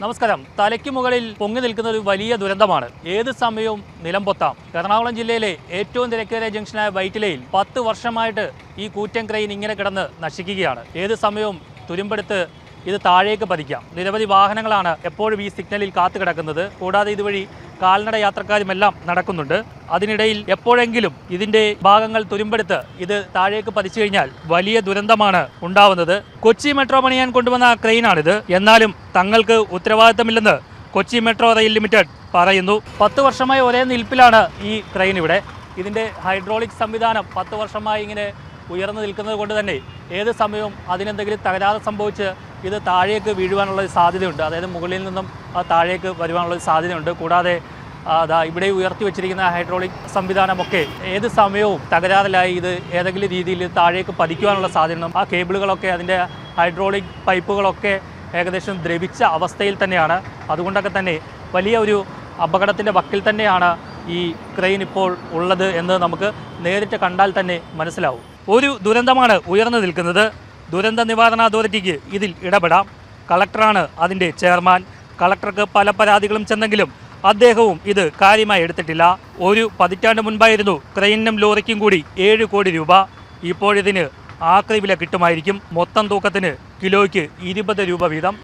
നമസ്കാരം. തലയ്ക്ക് മുകളിൽ പൊങ്ങി നിൽക്കുന്ന ഒരു വലിയ ദുരന്തമാണ്. ഏത് സമയവും നിലംപൊത്താം എറണാകുളം ജില്ലയിലെ ഏറ്റവും തിരക്കേറിയ ജംഗ്ഷനായ വൈറ്റിലയിൽ പത്ത് വർഷമായിട്ട് ഈ കൂറ്റൻ ക്രെയിൻ ഇങ്ങനെ കിടന്ന് നശിക്കുകയാണ്. ഏത് സമയവും തുരുമ്പെടുത്ത് ഇത് താഴേക്ക് പതിക്കാം. നിരവധി വാഹനങ്ങളാണ് എപ്പോഴും ഈ സിഗ്നലിൽ കാത്തു കിടക്കുന്നത്. കൂടാതെ ഇതുവഴി കാൽനട യാത്രക്കാരുമെല്ലാം നടക്കുന്നുണ്ട്. അതിനിടയിൽ എപ്പോഴെങ്കിലും ഇതിന്റെ ഭാഗങ്ങൾ തുരുമ്പെടുത്ത് ഇത് താഴേക്ക് പതിച്ചു കഴിഞ്ഞാൽ വലിയ ദുരന്തമാണ് ഉണ്ടാവുന്നത്. കൊച്ചി മെട്രോ പണിയാൻ കൊണ്ടുവന്ന ക്രെയിനാണിത്. എന്നാലും തങ്ങൾക്ക് ഉത്തരവാദിത്തമില്ലെന്ന് കൊച്ചി മെട്രോ റെയിൽ ലിമിറ്റഡ് പറയുന്നു. പത്ത് വർഷമായി ഒരേ നിൽപ്പിലാണ് ഈ ക്രെയിൻ ഇവിടെ. ഇതിന്റെ ഹൈഡ്രോളിക് സംവിധാനം പത്ത് വർഷമായി ഇങ്ങനെ ഉയർന്നു നിൽക്കുന്നത് കൊണ്ട് തന്നെ ഏത് സമയവും അതിനെന്തെങ്കിലും തകരാറ് സംഭവിച്ച് ഇത് താഴേക്ക് വീഴുവാനുള്ള സാധ്യതയുണ്ട്. അതായത് മുകളിൽ നിന്നും താഴേക്ക് വരുവാനുള്ള സാധ്യതയുണ്ട്. കൂടാതെ അതാ ഇവിടെ ഉയർത്തി വെച്ചിരിക്കുന്ന ഹൈഡ്രോളിക് സംവിധാനമൊക്കെ ഏത് സമയവും തകരാറിലായി ഇത് ഏതെങ്കിലും രീതിയിൽ താഴേക്ക് പതിക്കുവാനുള്ള സാധ്യതയുണ്ട്. ആ കേബിളുകളൊക്കെ അതിന്റെ ഹൈഡ്രോളിക് പൈപ്പുകളൊക്കെ ഏകദേശം ദ്രവിച്ച അവസ്ഥയിൽ തന്നെയാണ്. അതുകൊണ്ടൊക്കെ തന്നെ വലിയ ഒരു അപകടത്തിന്റെ വക്കിൽ തന്നെയാണ് ഈ ക്രെയിൻ ഇപ്പോൾ ഉള്ളത് എന്ന് നമുക്ക് നേരിട്ട് കണ്ടാൽ തന്നെ മനസ്സിലാവും. ഒരു ദുരന്തമാണ് ഉയർന്നു നിൽക്കുന്നത്. ദുരന്ത നിവാരണ അതോറിറ്റിക്ക് ഇതിൽ ഇടപെടാം. കളക്ടറാണ് അതിന്റെ ചെയർമാൻ. കളക്ടർക്ക് പല പരാതികളും ചെന്നെങ്കിലും അദ്ദേഹവും ഇത് കാര്യമായി എടുത്തിട്ടില്ല. ഒരു പതിറ്റാണ്ട് മുൻപായിരുന്നു ക്രെയിനും ലോറിക്കും കൂടി ഏഴ് കോടി രൂപ. ഇപ്പോഴിതിന് ആക്രി വില കിട്ടുമായിരിക്കും. മൊത്തം തൂക്കത്തിന് കിലോയ്ക്ക് ഇരുപത് രൂപ വീതം.